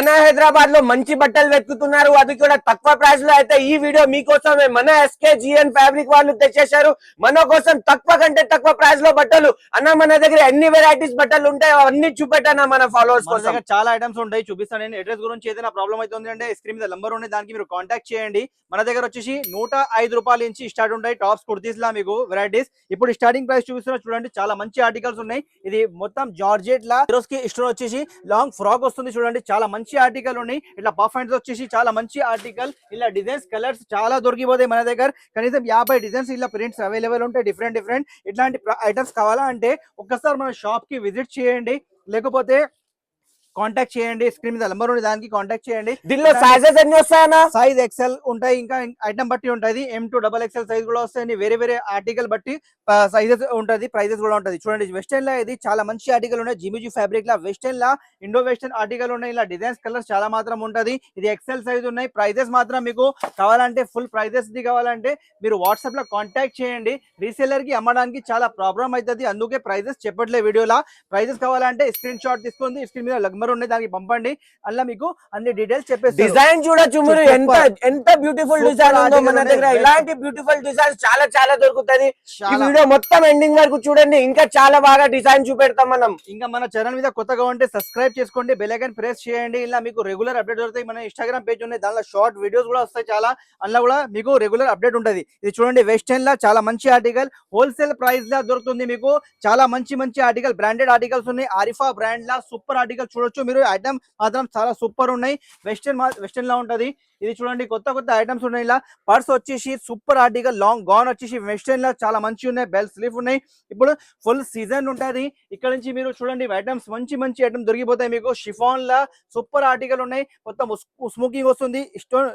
మన హైదరాబాద్లో మంచి బట్టలు వెతుకుతున్నారు. అది కూడా తక్కువ ప్రైస్లో అయితే ఈ వీడియో మీకోసమే. మన ఎస్కే జిఎన్ ఫ్యాబ్రిక్ వాళ్ళు తెచ్చేశారు. మన కోసం తక్కువ కంటే తక్కువ ప్రైస్లో బట్టలు. అన్న మన దగ్గర ఎన్ని వెరైటీస్ బట్టలు ఉంటాయో అవన్నీ చూపెట్టనా మన ఫాలోవర్స్ కోసం. చాలా ఐటమ్స్ ఉంటాయి. చూపిస్తాను నేను. అడ్రస్ గురించి ఏదైనా ప్రాబ్లం అవుతుంది అంటే స్క్రీన్ మీద నంబర్ ఉంది దానికి మీరు కాంటాక్ట్ చేయండి. మన దగ్గర వచ్చేసి నూట ఐదు రూపాయల నుంచి స్టార్ట్ ఉంటాయి. టాప్స్ కుర్తీస్ లా మీకు వెరైటీస్ ఇప్పుడు స్టార్టింగ్ ప్రైస్ చూపిస్తున్నా చూడండి. చాలా మంచి ఆర్టికల్స్ ఉన్నాయి. ఇది మొత్తం జార్జెట్ లా. కి స్టోర్ వచ్చేసి లాంగ్ ఫ్రాక్ వస్తుంది చూడండి. చాలా మంచి మంచి ఆర్టికల్ ఉన్నాయి. ఇట్లా పఫ్ హ్యాండ్స్ వచ్చేసి చాలా మంచి ఆర్టికల్ ఇలా డిజైన్స్ కలర్స్ చాలా దొరికిపోతాయి మన దగ్గర. కనీసం యాభై డిజైన్స్ ఇలా ప్రింట్స్ అవైలబుల్ ఉంటాయి. డిఫరెంట్ డిఫరెంట్ ఇట్లాంటి ఐటమ్స్ కావాలా అంటే ఒక్కసారి మన షాప్కి విజిట్ చేయండి. లేకపోతే కాంటాక్ట్ చేయండి స్క్రీన్ మీద నెంబర్ ఉంది దానికి కాంటాక్ట్ చేయండి. దీనిలో సైజెస్ ఎన్ని వస్తాయన్నా? సైజ్ ఎక్సెల్ ఉంటాయి ఇంకా ఐటమ్ బట్టి ఉంటుంది M to double XL size కూడా వస్తాయి వేరే వేరే ఆర్టికల్ బట్టి సైజెస్ ఉంటుంది ప్రైజెస్ కూడా ఉంటుంది. చూడండి వెస్టర్న్ లా ఇది చాలా మంచి ఆర్టికల్ ఉన్నాయి. జిమిజీ ఫ్యాబ్రిక్ లా వెస్టర్న్ లా ఇండో వెస్టర్న్ ఆర్టికల్ ఉన్నాయి. ఇలా డిజైన్స్ కలర్స్ చాలా మాత్రం ఉంటది. ఇది ఎక్సెల్ సైజ్ ఉన్నాయి. ప్రైజెస్ మాత్రం మీకు కావాలంటే ఫుల్ ప్రైజెస్ ది కావాలంటే మీరు వాట్సాప్లో కాంటాక్ట్ చేయండి. రీసేలర్కి అమ్మడానికి చాలా ప్రాబ్లం అవుతుంది. అందుకే ప్రైజెస్ చెప్పట్లే వీడియోలా. ప్రైజెస్ కావాలంటే స్క్రీన్ షాట్ తీసుకోండి. స్క్రీన్ మీద నెంబర్ ఉన్నాయి దానికి పంపండి. అలా మీకు అన్ని డీటెయిల్స్ చెప్పేసి డిజైన్ చూడొచ్చు మీరు. ఎంత ఎంత బ్యూటిఫుల్ డిజైన్ ఉందో మన దగ్గర. ఇలాంటి బ్యూటిఫుల్ డిజైన్స్ చాలా చాలా దొరుకుతది. ఈ వీడియో మొత్తం ఎండింగ్ వరకు చూడండి ఇంకా చాలా బాగా డిజైన్ చూపెడతాం మనం. ఇంకా మన ఛానల్ మీద కొత్తగా ఉంటే సబ్స్క్రైబ్ చేసుకోండి బెల్ ఐకాన్ ప్రెస్ చేయండి. ఇలా మీకు రెగ్యులర్ అప్డేట్ దొరుకుతాయి. మన ఇన్స్టాగ్రామ్ పేజ్ ఉన్నాయి దానిలో షార్ట్ వీడియోస్ కూడా వస్తాయి చాలా. అందులో కూడా మీకు రెగ్యులర్ అప్డేట్ ఉంటుంది. ఇది చూడండి వెస్టర్న్ లా చాలా మంచి ఆర్టికల్ హోల్సేల్ ప్రైస్ లా దొరుకుతుంది మీకు. చాలా మంచి మంచి ఆర్టికల్ బ్రాండెడ్ ఆర్టికల్స్ ఉన్నాయి. ఆరిఫా బ్రాండ్ లా సూపర్ ఆర్టికల్ చూడొచ్చు. మీరు ఐటమ్ మాత్రం చాలా సూపర్ ఉన్నాయి. వెస్టర్న్ వెస్టర్న్ లా ఉంటది. ఇది చూడండి కొత్త కొత్త ఐటమ్స్ ఉన్నాయి ఇలా. పర్స్ వచ్చేసి సూపర్ ఆర్టికల్ లాంగ్ గాన్ వచ్చేసి వెస్టర్న్ లా చాలా మంచి ఉన్నాయి. బెల్ స్లీవ్ ఉన్నాయి. ఇప్పుడు ఫుల్ సీజన్ ఉంటది. ఇక్కడ నుంచి మీరు చూడండి ఐటమ్స్ మంచి మంచి ఐటమ్ దొరికిపోతాయి మీకు. షిఫాన్ లా సూపర్ ఆర్టికల్ ఉన్నాయి. మొత్తం స్మోకింగ్ వస్తుంది. స్టోన్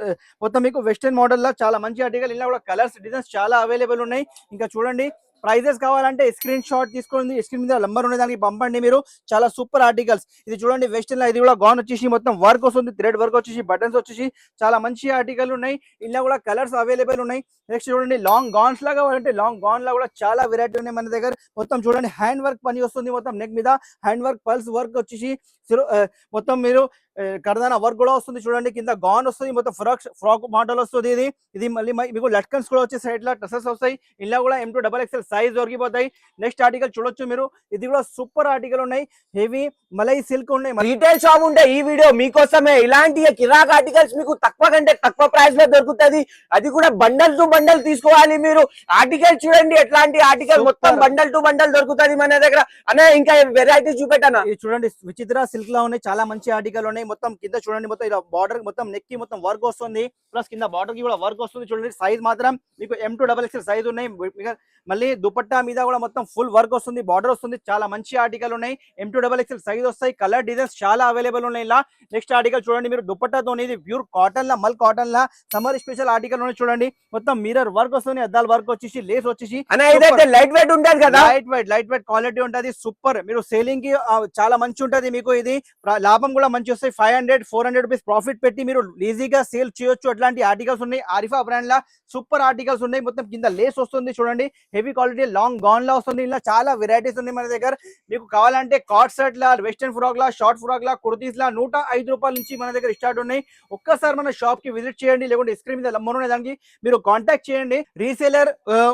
మొత్తం మీకు వెస్టర్న్ మోడల్ లా చాలా మంచి ఆర్టికల్ ఇలా కూడా కలర్స్ డిజైన్స్ చాలా అవైలబుల్ ఉన్నాయి. ఇంకా చూడండి ప్రైజెస్ కావాలంటే స్క్రీన్ షాట్ తీసుకోండి. స్క్రీన్ మీద నంబర్ ఉన్న దానికి పంపండి మీరు. చాలా సూపర్ ఆర్టికల్స్. ఇది చూడండి వెస్టర్న్లో ఇది కూడా గాన్ వచ్చేసి మొత్తం వర్క్ వస్తుంది. థ్రెడ్ వర్క్ వచ్చేసి బటన్స్ వచ్చేసి చాలా మంచి ఆర్టికల్ ఉన్నాయి. ఇలా కూడా కలర్స్ అవైలబుల్ ఉన్నాయి. నెక్స్ట్ చూడండి లాంగ్ గాన్స్ లాగా అంటే లాంగ్ గాన్ లా కూడా చాలా వెరైటీ ఉన్నాయి మన దగ్గర. మొత్తం చూడండి హ్యాండ్ వర్క్ పని వస్తుంది మొత్తం నెక్ మీద. హ్యాండ్ వర్క్ పల్స్ వర్క్ వచ్చేసి మొత్తం మీరు కడదాన వర్క్ కూడా వస్తుంది చూడండి కింద గాన్ వస్తుంది మొత్తం ఫ్రాక్ ఫ్రాక్ మోడల్ వస్తుంది ఇది. ఇది మళ్ళీ మీకు లట్కన్స్ కూడా వచ్చే సైడ్ లా టసెస్ వస్తాయి. ఇలా కూడా M to double XL size దొరికిపోతాయి. Next article చూడొచ్చు మీరు. ఇది కూడా సూపర్ ఆర్టికల్ ఉన్నాయి. హెవీ మలై సిల్క్ ఉన్నాయి. రీటైల్ షాప్ ఉంటే ఈ వీడియో మీకోసమే. ఇలాంటి కిరాక్ ఆర్టికల్స్ మీకు తక్కువ కంటే తక్కువ ప్రైస్లో దొరుకుతది. అది కూడా బండల్ టు బండల్ తీసుకోవాలి మీరు. ఆర్టికల్ చూడండి ఎట్లాంటి ఆర్టికల్. మొత్తం బండల్ టు బండల్ దొరుకుతది మన దగ్గర. అనే ఇంకా వెరైటీస్ చూపెట్టానా? చూడండి విచిత్ర సిల్క్ లా ఉన్నాయి. చాలా మంచి ఆర్టికల్ ఉన్నాయి. మొత్తం కింద చూడండి మొత్తం ఇలా బార్డర్ మొత్తం నెక్కి మొత్తం వర్క్ వస్తుంది. ప్లస్ కింద బార్డర్కి కూడా వర్క్ వస్తుంది చూడండి సైజ్ మాత్రం మీకు M to double XL size ఉన్నాయి. మళ్ళీ దుపట్టా మీద కూడా మొత్తం ఫుల్ వర్క్ వస్తుంది బార్డర్ వస్తుంది. చాలా మంచి ఆర్టికల్ ఉన్నాయి. M to double XL size వస్తాయి కలర్ డిజైన్స్ చాలా అవైలబుల్ ఉన్నాయి ఇలా. నెక్స్ట్ ఆర్టికల్ చూడండి మీరు దుపట్టాతో ఇది ప్యూర్ కాటన్ లా మల్ కాటన్ లా సమ్మర్ స్పెషల్ ఆర్టికల్ ఉన్నాయి చూడండి. మొత్తం మిరర్ వర్క్ వస్తుంది అద్దాల వర్క్ వచ్చేసి లేస్ వచ్చేసి. లైట్ వెయిట్ ఉంటది కదా? Light weight light weight quality ఉంటది సూపర్ మీరు సేలింగ్కి చాలా మంచి ఉంటది మీకు ఇది. లాభం కూడా మంచి వస్తాయి five hundred four hundred rupees profit పెట్టి మీరు ఈజీగా సేల్ చేయొచ్చు. అట్లాంటి ఆర్టికల్స్ ఉన్నాయి. ఆరిఫా బ్రాండ్ లా సూపర్ ఆర్టికల్స్ ఉన్నాయి. మొత్తం కింద లేస్ వస్తుంది చూడండి. హెవీ క్వాలిటీ లాంగ్ గౌన్ లా వస్తుంది. ఇలా చాలా వెరైటీస్ ఉన్నాయి మన దగ్గర. మీకు కావాలంటే కాట్ సెట్ లా వెస్టర్న్ ఫ్రాక్ లా షార్ట్ ఫ్రాక్ లా కుర్తీస్ లా నూట ఐదు రూపాయల నుంచి మన దగ్గర స్టార్ట్ ఉన్నాయి. ఒక్కసారి మన షాప్కి విజిట్ చేయండి. లేకుంటే స్క్రీన్ మీద నంబర్ ఉన్నాయి దానికి మీరు కాంటాక్ట్ చేయండి. రీసేలర్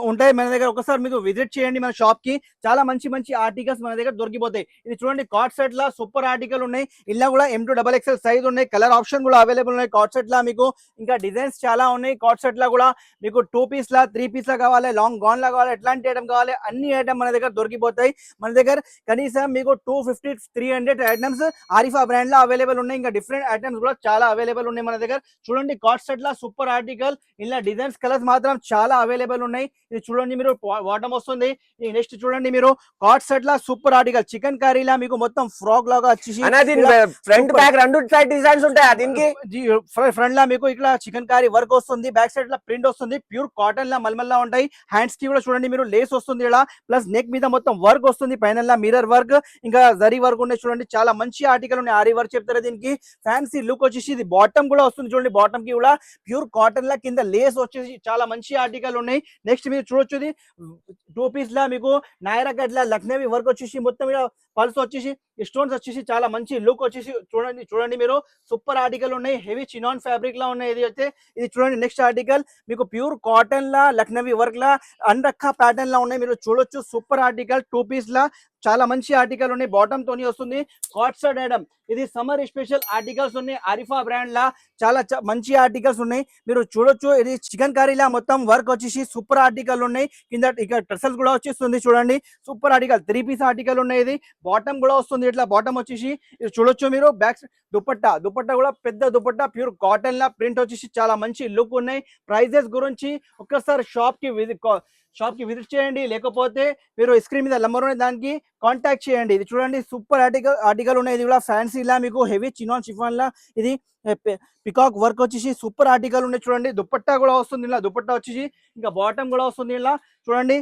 ఉంటాయి మన దగ్గర. ఒకసారి మీకు విజిట్ చేయండి మన షాప్కి. చాలా మంచి మంచి ఆర్టికల్స్ మన దగ్గర దొరికిపోతాయి. ఇది చూడండి కాట్ సెట్ లా సూపర్ ఆర్టికల్ ఉన్నాయి. ఇలా కూడా M to double XL size ఉన్నాయి కలర్ ఆప్షన్ కూడా అవైలబుల్ ఉన్నాయి. కాట్ సెట్ లా మీకు ఇంకా డిజైన్స్ చాలా ఉన్నాయి. కాట్ సెట్ లా కూడా మీకు టూ పీస్ లా త్రీ పీస్ లా కావాలి లాంగ్ గాన్ లా కావాలి ఎట్లాంటి ఐటమ్ కావాలి అన్ని ఐటమ్ మన దగ్గర దొరికిపోతాయి. మన దగ్గర కనీసం మీకు two fifty three hundred items Arifa బ్రాండ్లో అవైలబుల్ ఉన్నాయి. ఇంకా డిఫరెంట్ ఐటమ్స్ కూడా చాలా అవైలబుల్ ఉన్నాయి మన దగ్గర. చూడండి కాట్ సెట్ లా సూపర్ ఆర్టికల్ ఇలా డిజైన్స్ కలర్స్ మాత్రం చాలా అవైలబుల్ ఉన్నాయి. ఇది చూడండి మీరు వాటం వస్తుంది. నెక్స్ట్ చూడండి మీరు కాట్ సెట్ లా సూపర్ ఆర్టికల్ చికెన్ కర్రీ లా మీకు మొత్తం ఫ్రాక్ లాగా వచ్చేసి ఫ్రంట్. బ్యాక్ రెండు సైడ్ డిజైన్స్ ఉంటాయి దీనికి? ఫ్రంట్ లా మీకు ఇట్లా చికెన్ కర్రీ వర్క్ వస్తుంది బ్యాక్ సైడ్ లా ప్రింట్ వస్తుంది ప్యూర్ కాటన్ లా మల్మల్లా ఉంటాయి. హ్యాండ్స్కి కూడా చూడండి మీరు లేస్ వస్తుంది ఇలా. ప్లస్ నెక్ మీద మొత్తం వర్క్ వస్తుంది పైన మిర్రర్ వర్క్ ఇంకా జరీ వర్క్ ఉన్నాయి చూడండి చాలా మంచి ఆర్టికల్ ఉన్నాయి. ఆరీ వర్క్ చెప్తారు దీనికి. ఫ్యాన్సీ లుక్ వచ్చేసి ఇది బాటమ్ కూడా వస్తుంది చూడండి బాటమ్కి కూడా. ప్యూర్ కాటన్ లా కింద లేస్ వచ్చేసి చాలా మంచి ఆర్టికల్ ఉన్నాయి. నెక్స్ట్ మీరు చూడొచ్చు ఇది. టూ పీస్ లా మీకు నాయరా కట్ లా లక్నవీ వర్క్ వచ్చేసి మొత్తం పల్స్ వచ్చేసి స్టోన్స్ వచ్చేసి చాలా మంచి లుక్ వచ్చేసి చూడండి చూడండి మీరు. సూపర్ ఆర్టికల్ ఉన్నాయి. హెవీ చినాన్ ఫ్యాబ్రిక్ లా ఉన్నాయి. ఇది అయితే ఇది చూడండి నెక్స్ట్ ఆర్టికల్. మీకు ప్యూర్ కాటన్ లా లక్నవీ వర్క్ లా అన్రక్క ప్యాటర్న్ లా ఉన్నాయి. మీరు చూడొచ్చు. సూపర్ ఆర్టికల్ టూ పీస్ లా. చాలా మంచి ఆర్టికల్ ఉన్నాయి. బాటమ్ తోని వస్తుంది. కాట్సర్డ్ ఐటమ్ ఇది సమ్మర్ స్పెషల్ ఆర్టికల్స్ ఉన్నాయి. అరిఫా బ్రాండ్ లా చాలా మంచి ఆర్టికల్స్ ఉన్నాయి. మీరు చూడొచ్చు. ఇది చికెన్ కర్రీలా మొత్తం వర్క్ వచ్చేసి సూపర్ ఆర్టికల్ ఉన్నాయి. కింద ఇక్కడ డ్రెస్సెస్ కూడా వచ్చేస్తుంది చూడండి. Super article three piece article ఉన్నాయి ఇది. బాటమ్ కూడా వస్తుంది. ఇట్లా బాటమ్ వచ్చేసి ఇది చూడొచ్చు మీరు. బ్యాక్ దుపట్టా. దుపట్టా కూడా పెద్ద దుపట్టా. ప్యూర్ కాటన్ లా ప్రింట్ వచ్చేసి చాలా మంచి లుక్ ఉన్నాయి. ప్రైజెస్ గురించి ఒక్కసారి షాప్కి షాప్కి షాప్కి విజిట్ చేయండి. లేకపోతే మీరు స్క్రీన్ మీద నెంబర్ ఉన్న దానికి కాంటాక్ట్ చేయండి. ఇది చూడండి సూపర్ ఆర్టికల్ ఆర్టికల్ ఉన్నాయి ఇది కూడా ఫ్యాన్సీ లా మీకు హెవీ చినాన్ షిఫాన్ లా. ఇది పికాక్ వర్క్ వచ్చేసి సూపర్ ఆర్టికల్ ఉన్నాయి చూడండి దుపట్టా కూడా వస్తుంది ఇలా దుపట్టా వచ్చేసి. ఇంకా బాటమ్ కూడా వస్తుంది ఇలా. చూడండి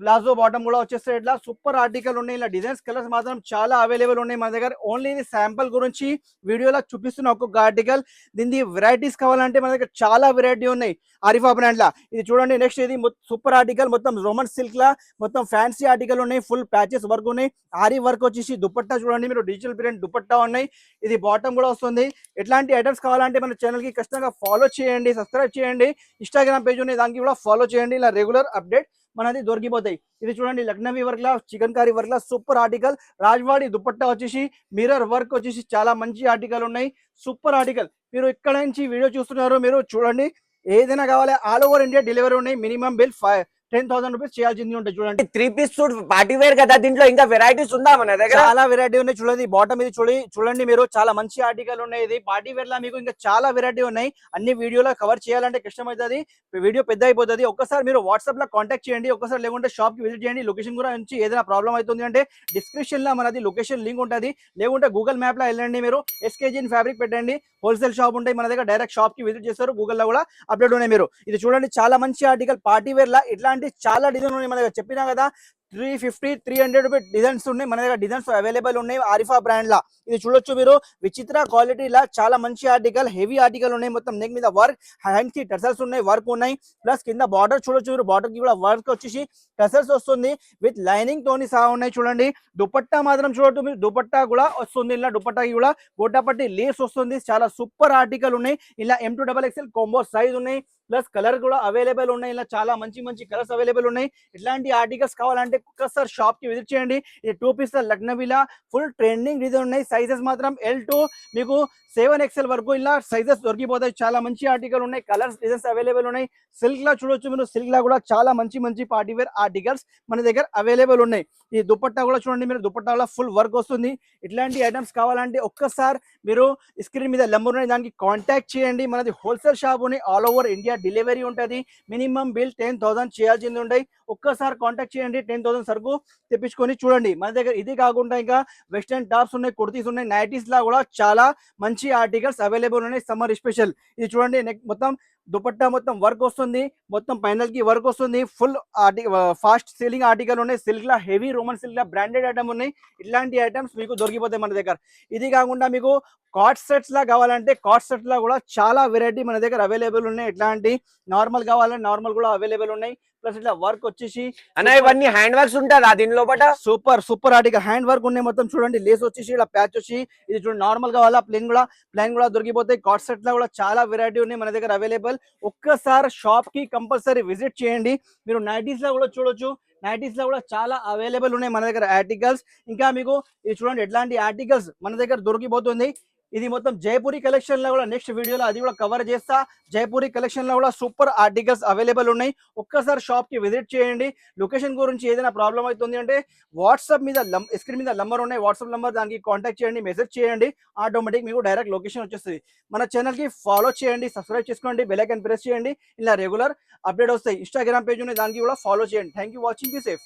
ప్లాజో బాటమ్ కూడా వచ్చేస్తే ఇట్లా సూపర్ ఆర్టికల్ ఉన్నాయి. ఇలా డిజైన్స్ కలర్స్ మాత్రం చాలా అవైలబుల్ ఉన్నాయి మన దగ్గర. ఓన్లీ ఇది శాంపుల్ గురించి వీడియోలో చూపిస్తున్న ఒక్కొక్క ఆర్టికల్ దీని వెరైటీస్ కావాలంటే మన దగ్గర చాలా వెరైటీ ఉన్నాయి. అరిఫా బ్రాండ్లా ఇది చూడండి. నెక్స్ట్ ఇది సూపర్ ఆర్టికల్ మొత్తం రోమన్ సిల్క్ లా మొత్తం ఫ్యాన్సీ ఆర్టికల్ ఉన్నాయి. ఫుల్ ప్యాచెస్ వర్క్ ఉన్నాయి. ఆరి వర్క్ వచ్చేసి దుపట్టా చూడండి. మీరు డిజిటల్ ప్రింట్ దుపట్టా ఉన్నాయి. ఇది బాటమ్ కూడా వస్తుంది. ఎట్లాంటి ఐటమ్స్ కావాలంటే మన ఛానల్కి ఖచ్చితంగా ఫాలో చేయండి. సబ్స్క్రైబ్ చేయండి. ఇన్స్టాగ్రామ్ పేజ్ ఉంది. దానికి కూడా ఫాలో చేయండి. ఇలా రెగ్యులర్ అప్డేట్ మనది దొరికిపోతాయి. ఇది చూడండి లక్నవీ వర్క్ లా చికెన్ కర్రీ వర్క్ లా సూపర్ ఆర్టికల్. రాజ్వాడి దుపట్టా వచ్చేసి మిర్రర్ వర్క్ వచ్చేసి చాలా మంచి ఆర్టికల్ ఉన్నాయి. Super article. మీరు ఇక్కడ నుంచి వీడియో చూస్తున్నారు మీరు చూడండి. ఏదైనా కావాలి ఆల్ ఓవర్ ఇండియా డెలివరీ ఉన్నాయి. Minimum bill five ten thousand rupees చేయాల్సింది ఉంటుంది చూడండి. Three piece suit party wear కదా దీంట్లో ఇంకా వెరైటీస్ ఉందా మన దగ్గర? చాలా వెరైటీ ఉన్నాయి చూడండి బాటమ్ ఇది చూడండి చూడండి మీరు చాలా మంచి ఆర్టికల్ ఉన్నాయి ఇది. పార్టీ వేర్ లా మీకు ఇంకా చాలా వెరైటీ ఉన్నాయి. అన్ని వీడియోలో కవర్ చేయాలంటే కష్టం అవుతుంది వీడియో పెద్ద అయిపోతుంది. ఒక్కసారి మీరు వాట్సాప్లో కాంటాక్ట్ చేయండి. ఒక్కసారి లేకుంటే షాప్కి విజిట్ చేయండి. లొకేషన్ కూడా నుంచి ఏదైనా ప్రాబ్లం అవుతుంది అంటే డిస్క్రిప్షన్లో మనది లొకేషన్ లింక్ ఉంటుంది. లేకుంటే గూగుల్ మ్యాప్లో వెళ్ళండి మీరు. ఎస్కేజీన్ ఫ్యాబ్రిక్ పెట్టండి. హోల్సేల్ షాప్ ఉంటాయి మన దగ్గర. డైరెక్ట్ షాప్కి విజిట్ చేస్తారు. గూగుల్లో కూడా అప్డేట్ ఉన్నాయి మీరు. ఇది చూడండి చాలా మంచి ఆర్టికల్ పార్టీ వేర్ లా ఇట్లాంటి చాలా డిజైన్ ఉన్నాయి మన దగ్గర. చెప్పినా కదా three fifty three hundred rupee designs ఉన్నాయి. మన దగ్గర డిజైన్స్ అవైలబుల్ ఉన్నాయి ఆరిఫా బ్రాండ్ లా. ఇది చూడొచ్చు మీరు. విచిత్ర క్వాలిటీ లా చాలా మంచి ఆర్టికల్ హెవీ ఆర్టికల్ ఉన్నాయి. మొత్తం నెక్ మీద వర్క్ హ్యాండ్కి టెసల్స్ ఉన్నాయి వర్క్ ఉన్నాయి. ప్లస్ కింద బార్డర్ చూడొచ్చు మీరు. బార్డర్కి కూడా వర్క్ వచ్చేసి టెసల్స్ వస్తుంది. విత్ లైనింగ్ తోని సహా ఉన్నాయి చూడండి. దుపట్టా మాత్రం చూడొచ్చు మీరు. దుపట్టా కూడా వస్తుంది. ఇలా దుపట్టాకి కూడా గోటాపట్టి లేస్ వస్తుంది. చాలా సూపర్ ఆర్టికల్ ఉన్నాయి. ఇలా M two double XL combo size ఉన్నాయి. ప్లస్ కలర్ కూడా అవైలబుల్ ఉన్నాయి. ఇలా చాలా మంచి మంచి కలర్స్ అవైలబుల్ ఉన్నాయి. ఇట్లాంటి ఆర్టికల్స్ కావాలంటే ఒక్కసారి షాప్కి విజిట్ చేయండి. ఇది టూ పీస్ లగ్నవిలా ఫుల్ ట్రెండింగ్ ఇది ఉన్నాయి. సైజెస్ మాత్రం ఎల్ టు మీకు సెవెన్ ఎక్స్ఎల్ వరకు ఇలా సైజెస్ దొరికిపోతాయి. చాలా మంచి ఆర్టికల్ ఉన్నాయి. కలర్స్ డిజైన్స్ అవైలబుల్ ఉన్నాయి. సిల్క్ లా చూడొచ్చు మీరు. సిల్క్ లా కూడా చాలా మంచి మంచి పార్టీ వేర్ ఆర్టికల్స్ మన దగ్గర అవైలబుల్ ఉన్నాయి. ఈ దుపట్టా కూడా చూడండి మీరు దుపట్టాలో ఫుల్ వర్క్ వస్తుంది. ఇట్లాంటి ఐటమ్స్ కావాలంటే ఒక్కసారి మీరు స్క్రీన్ మీద నెంబర్ ఉన్నాయి దానికి కాంటాక్ట్ చేయండి. మనది wholesale shop all over India delivery ఉంటుంది. మినిమం బిల్ టెన్ థౌసండ్ చేయాల్సింది ఉంటాయి ఒక్కసారి కాంటాక్ట్ చేయండి. టెన్ థౌసండ్ సరుకు తెప్పించుకొని చూడండి. మన దగ్గర ఇది కాకుండా ఇంకా వెస్టర్న్ టాప్స్ ఉన్నాయి కుర్తీస్ ఉన్నాయి నైటీస్ లా కూడా చాలా మంచి ఆర్టికల్స్ అవైలబుల్ ఉన్నాయి. సమ్మర్ స్పెషల్ ఇది చూడండి మొత్తం దుపట్టా మొత్తం వర్క్ వస్తుంది. మొత్తం పైనల్కి వర్క్ వస్తుంది. ఫుల్ ఆర్టి ఫాస్ట్ సెల్లింగ్ ఆర్టికల్ ఉన్నాయి. సిల్క్ లా హెవీ రోమన్ సిల్క్ లా బ్రాండెడ్ ఐటమ్ ఉన్నాయి. ఇట్లాంటి ఐటమ్స్ మీకు దొరికిపోతాయి మన దగ్గర. ఇది కాకుండా మీకు కాట్ సెట్స్ లా కావాలంటే కాట్ సెట్స్ లా కూడా చాలా వెరైటీ మన దగ్గర అవైలబుల్ ఉన్నాయి. ఇట్లాంటి నార్మల్ కావాలంటే నార్మల్ కూడా అవైలబుల్ ఉన్నాయి. ప్లస్ ఇట్లా వర్క్ వచ్చేసి అన్న ఇవన్నీ హ్యాండ్ వర్క్స్ ఉంటుందా దీని లోపల super super article hand work ఉన్నాయి మొత్తం చూడండి. లేస్ వచ్చేసి ఇలా ప్యాచ్ వచ్చి ఇది చూడండి నార్మల్ కావాలా ప్లేన్ కూడా ప్లేన్ కూడా దొరికిపోతాయి. కాట్ సెట్లో కూడా చాలా వెరైటీ ఉన్నాయి మన దగ్గర అవైలబుల్ ఒక్కసారి షాప్కి కంపల్సరీ విజిట్ చేయండి. మీరు నైటీస్లో కూడా చూడొచ్చు. నైటీస్లో కూడా చాలా అవైలబుల్ ఉన్నాయి మన దగ్గర ఆర్టికల్స్ ఇంకా మీకు ఇది చూడండి ఎట్లాంటి ఆర్టికల్స్ మన దగ్గర దొరికిపోతుంది. ఇది మొత్తం జైపూరి కలెక్షన్లో కూడా నెక్స్ట్ వీడియోలో అది కూడా కవర్ చేస్తా. జైపూరి కలెక్షన్లో కూడా సూపర్ ఆర్టికల్స్ అవైలబుల్ ఉన్నాయి. ఒక్కసారి షాప్కి విజిట్ చేయండి. లొకేషన్ గురించి ఏదైనా ప్రాబ్లం అవుతుంది అంటే వాట్సాప్ మీద స్క్రీన్ మీద నంబర్ ఉన్నాయి. వాట్సాప్ నంబర్ దానికి కాంటాక్ట్ చేయండి మెసేజ్ చేయండి. ఆటోమేటిక్ మీకు డైరెక్ట్ లొకేషన్ వచ్చేస్తుంది. మన ఛానల్కి ఫాలో చేయండి సబ్స్క్రైబ్ చేసుకోండి బెల్ ప్రెస్ చేయండి. ఇలా రెగ్యులర్ అప్డేట్ వస్తాయి. ఇన్స్టాగ్రామ్ పేజ్ ఉన్నాయి దానికి కూడా ఫాలో చేయండి. Thank you watching be safe